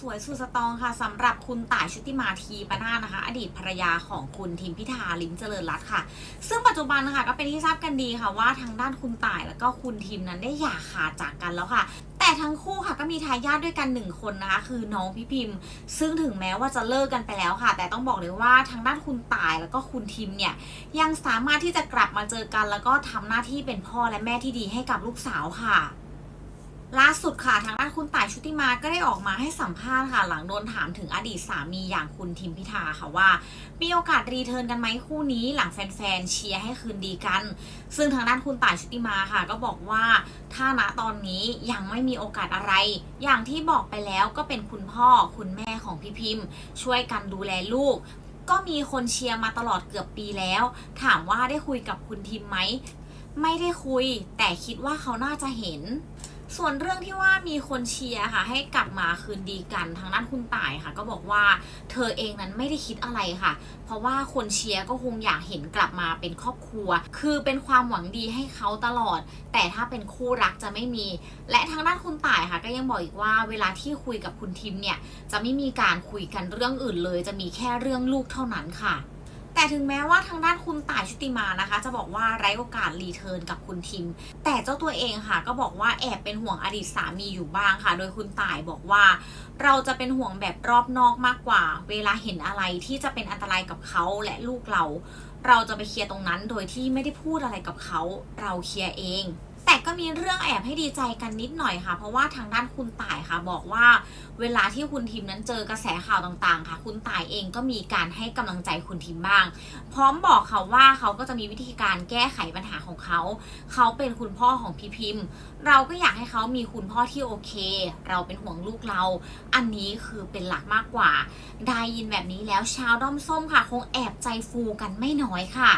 สวยสุดสตองค่ะสำหรับคุณต่ายชุติมาทีปนานะคะ อดีตภรรยาของคุณทิมพิธาลิมเจริญรัตค่ะ ซึ่งปัจจุบันนะคะก็เป็นที่ทราบกันดีค่ะว่าทางด้านคุณต่ายแล้วก็คุณทิมนั้นได้หย่าขาดจากกันแล้วค่ะแต่ทั้งคู่ค่ะก็มีทายาทด้วยกันหนึ่งคนนะคะคือน้องพี่พิมพ์ ซึ่งถึงแม้ว่าจะเลิกกันไปแล้วค่ะ แต่ต้องบอกเลยว่าทางด้านคุณตายแล้วก็คุณทิมเนี่ยยังสามารถที่จะกลับมาเจอกัน แล้วก็ทำหน้าที่เป็นพ่อและแม่ที่ดีให้กับลูกสาวค่ะ ล่าสุดค่ะทางด้านคุณต่ายชุติมาก็ได้ออกมาให้สัมภาษณ์ค่ะ หลังโดนถามถึงอดีตสามีอย่างคุณทิมพิธาค่ะว่า มีโอกาสรีเทิร์นกันไหมคู่นี้หลังแฟนๆเชียร์ให้คืนดีกัน ซึ่งทางด้านคุณต่ายชุติมาค่ะ ก็บอกว่าถ้าณตอนนี้ยังไม่มีโอกาสอะไร อย่างที่บอกไปแล้วก็เป็นคุณพ่อคุณแม่ของพี่พิมพ์ ช่วยกันดูแลลูก ก็มีคนเชียร์มาตลอดเกือบปีแล้ว ถามว่าได้คุยกับคุณทิมไหมไม่ได้คุย แต่คิดว่าเขาน่าจะเห็น ส่วนเรื่องที่ว่ามีคนเชียร์ค่ะ ให้กลับมาคืนดีกันทางด้านคุณต่ายค่ะ ก็บอกว่าเธอเองนั้นไม่ได้คิดอะไรค่ะ เพราะว่าคนเชียร์ก็คงอยากเห็นกลับมาเป็นครอบครัว คือเป็นความหวังดีให้เขาตลอด แต่ถ้าเป็นคู่รักจะไม่มี และทางด้านคุณต่ายค่ะ ก็ยังบอกอีกว่าเวลาที่คุยกับคุณทิมเนี่ยจะไม่มีการคุยกันเรื่องอื่นเลย จะมีแค่เรื่องลูกเท่านั้นค่ะ แต่ถึงแม้ว่าทางด้านคุณต่ายชุติมานะคะ จะบอกว่าไร้โอกาสรีเทิร์นกับคุณทิม แต่เจ้าตัวเองค่ะก็บอกว่าแอบเป็นห่วงอดีตสามีอยู่บ้างค่ะ โดยคุณต่ายบอกว่า เราจะเป็นห่วงแบบรอบนอกมากกว่า เวลาเห็นอะไรที่จะเป็นอันตรายกับเขาและลูกเรา เราจะไปเคลียร์ตรงนั้นโดยที่ไม่ได้พูดอะไรกับเขา เราเคลียร์เอง ก็มีเรื่องแอบให้ดีใจกันนิดหน่อยค่ะ เพราะว่าทางด้านคุณต่ายค่ะบอกว่า เวลาที่คุณทิมนั้นเจอกระแสข่าวต่างๆ ค่ะ คุณต่ายเองก็มีการให้กำลังใจคุณทิมบ้าง พร้อมบอกเขาว่าเขาก็จะมีวิธีการแก้ไขปัญหาของเขา เขาเป็นคุณพ่อของพี่พิมพ์ เราก็อยากให้เขามีคุณพ่อที่โอเค เราเป็นห่วงลูกเรา อันนี้คือเป็นหลักมากกว่า ได้ยินแบบนี้แล้วชาวด้อมส้มค่ะ คงแอบใจฟูกันไม่น้อยค่ะ